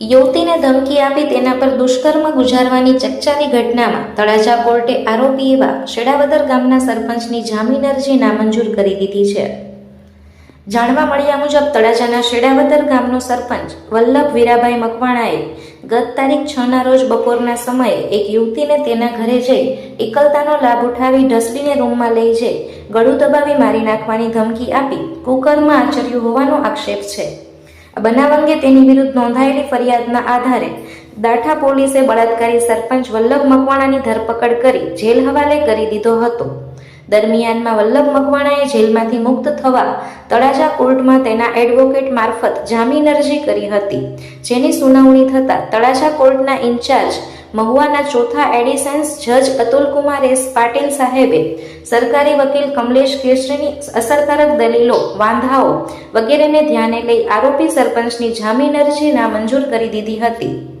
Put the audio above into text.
યુવતીને ધમકી આપી તેના પર દુષ્કર્મ ગુજારવાની ચકચારી ઘટનામાં તળાજા કોર્ટે આરોપી એવા શેડાવદર ગામના સરપંચની જામીન અરજી નામંજૂર કરી દીધી છે. જાણવા મળ્યા મુજબ તળાજાના શેડાવદર ગામનો સરપંચ વલ્લભ વીરાભાઈ મકવાણાએ ગત તારીખ છ ના રોજ બપોરના સમયે એક યુવતીને તેના ઘરે જઈ એકલતાનો લાભ ઉઠાવી ઢસડીને રૂમમાં લઈ જઈ ગળું દબાવી મારી નાખવાની ધમકી આપી કુકર્મ આચર્યું હોવાનો આક્ષેપ છે. બનાવ અંગે તેની વિરુદ્ધ નોંધાયેલી ફરિયાદના આધારે દાઠા પોલીસે બળાત્કારી સરપંચ વલ્લભ મકવાણાની ધરપકડ કરી જેલ હવાલે કરી દીધો હતો. દરમિયાનમાં વલ્લભ મકવાણાએ જેલમાંથી મુક્ત થવા તળાજા કોર્ટમાં તેના એડવોકેટ મારફત જામીન અરજી કરી હતી. જેની સુનાવણી થતાં તળાજા કોર્ટના ઇન્ચાર્જ મહુવાના ચોથા એડિસન્સ જજ અતુલકુમાર એસ પાટીલ સાહેબે સરકારી વકીલ કમલેશ કેસરીની અસરકારક દલીલો, વાંધાઓ વગેરેને ધ્યાને લઈ આરોપી સરપંચની જામીન અરજી નામંજૂર કરી દીધી હતી.